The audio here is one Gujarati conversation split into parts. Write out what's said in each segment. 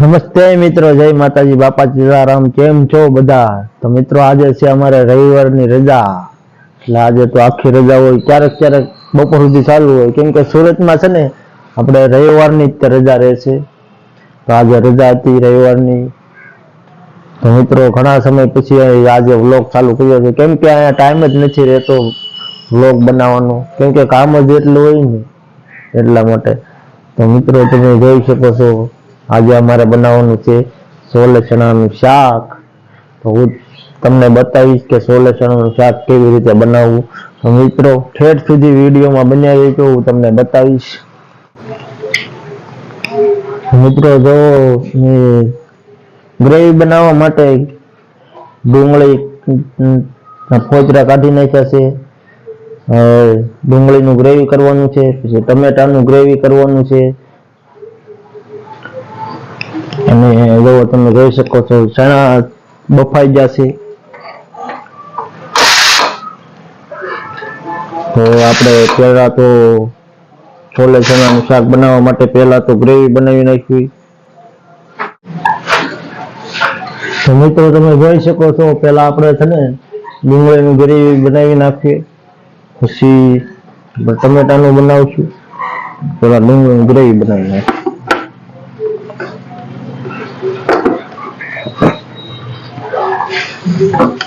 નમસ્તે મિત્રો, જય માતાજી બાપા સીતારામ કેમ છો બધા? તો મિત્રો, આજે છે અમારે રવિવારની રજા. એટલે આજે તો આખી રજા હોય, ક્યારેક ક્યારેક બપોર સુધી ચાલુ હોય. કેમ કે સુરતમાં છે ને, આપણે રવિવારની જ રજા રહેશે તો આજે રજા હતી રવિવારની. તો મિત્રો, ઘણા સમય પછી આજે વ્લોગ ચાલુ કર્યો છે. કેમ કે અહીંયા ટાઈમ જ નથી રહેતો વ્લોગ બનાવવાનો. કેમ કે કામ જ એટલું હોય ને એટલા માટે. તો મિત્રો, તમે જોઈ શકો છો આજે અમારે બનાવવાનું છે સોલે ચણાનું શાક. તો હું તમને બતાવીશ કે સોલે ચણાનું શાક કેવી રીતે બનાવવું. તો મિત્રો, ઠેઠ સુધી વિડીયોમાં બન્યા રહેજો, હું તમને બતાવીશ. મિત્રો, જો ગ્રેવી બનાવવા માટે ડુંગળી ફોજરા કાઢી નાખ્યા છે. ડુંગળીનું ગ્રેવી કરવાનું છે, પછી ટમેટાનું ગ્રેવી કરવાનું છે. અને જો તમે જોઈ શકો છો, ચણા બફાઈ જશે તો આપણે પહેલા તો છોલે ચણાનું શાક બનાવવા માટે પહેલા તો ગ્રેવી બનાવી નાખવી. તો મિત્રો તમે જોઈ શકો છો, પહેલા આપણે છે ને ડુંગળીનું ગ્રેવી બનાવી નાખીએ, પછી ટમેટાનું બનાવશું. પેલા ડુંગળીનું ગ્રેવી બનાવી નાખીએ. થોડું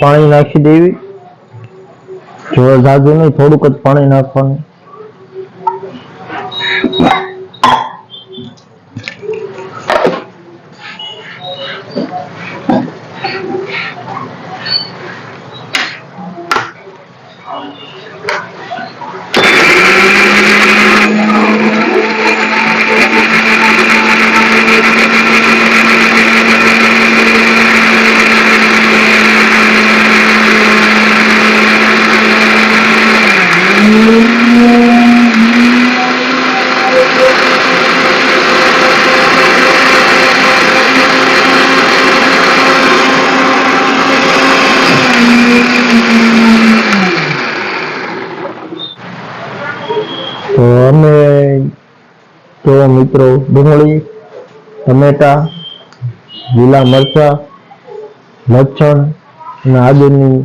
પાણી નાખી દેવી જાજુ નહીં થોડુંક જ પાણી નાખવાનું. તો અમે જો મિત્રો, ડુંગળી, ટમેટા, લીલા મરચા લસણ અને આદુની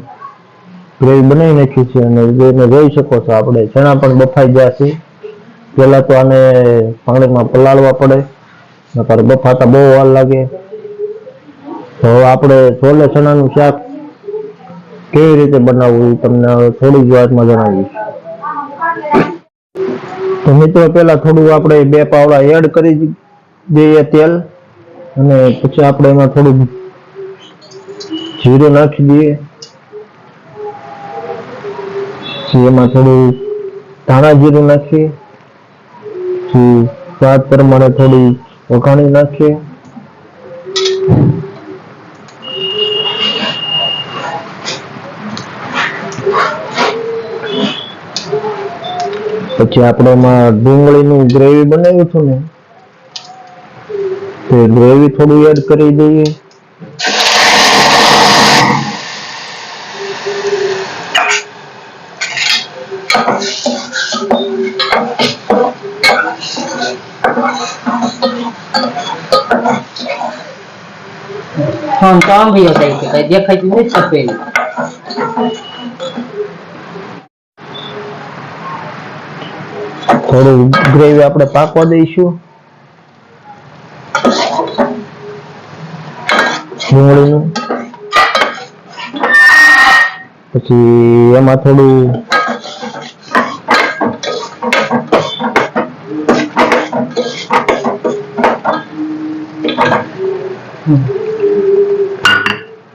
ગ્રેવી બનાવી નાખી છે અને એને જોઈ શકો છો આપણે, ચણા પણ બફાઈ ગયા છે. પહેલા તો આને પાણીમાં પલાળવા પડે, નકર બફાતા બહુ વાર લાગે. તો આપણે છોલે ચણાનું શાક કેવી રીતે બનાવવું તમને થોડી જ વાતમાં જણાવીશ. તો મિત્રો, પહેલા થોડું આપણે બે પાવડા એડ કરી દઈએ તેલ. અને પછી આપણે એમાં થોડું જીરું નાખી દઈએ. પછી એમાં થોડું ધાણા જીરું નાખીએ. પછી સ્વાદ પ્રમાણે થોડી વઘાણી નાખીએ. પછી આપણે એમાં ડુંગળીનું ગ્રેવી બનાવ્યું હતું ને, તો ગ્રેવી થોડું એડ કરી દઈએ. ફોન તો આંબીઓ થાય છે કઈ દેખાતું નથી થોડું ગ્રેવી આપણે પાકવા દઈશું. ડુંગળીનું પછી એમાં થોડું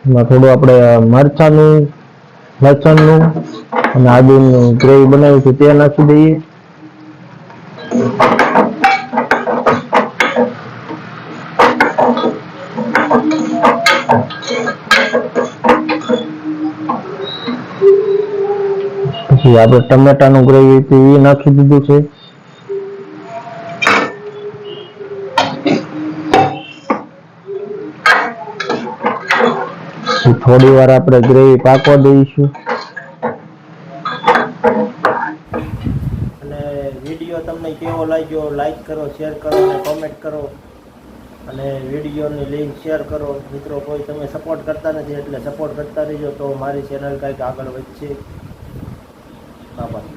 એમાં થોડું આપણે મરચાનું, લસણનું અને આદુનું ગ્રેવી બનાવ્યું છે તે નાખી દઈએ પછી આપણે ટમેટાનું ગ્રેવી એ નાખી દીધું છે. થોડી વાર આપણે ગ્રેવી પાકવા દઈશું. અને વીડિયો તમને કેવો લાગ્યો લાઈક કરો, શેર કરો અને કોમેન્ટ કરો. અને વિડીયોની લિંક શેર કરો. મિત્રો, કોઈ તમે સપોર્ટ કરતા નથી એટલે સપોર્ટ કરતા રહેજો. તો મારી ચેનલ કંઈક આગળ વધશે. Bye-bye.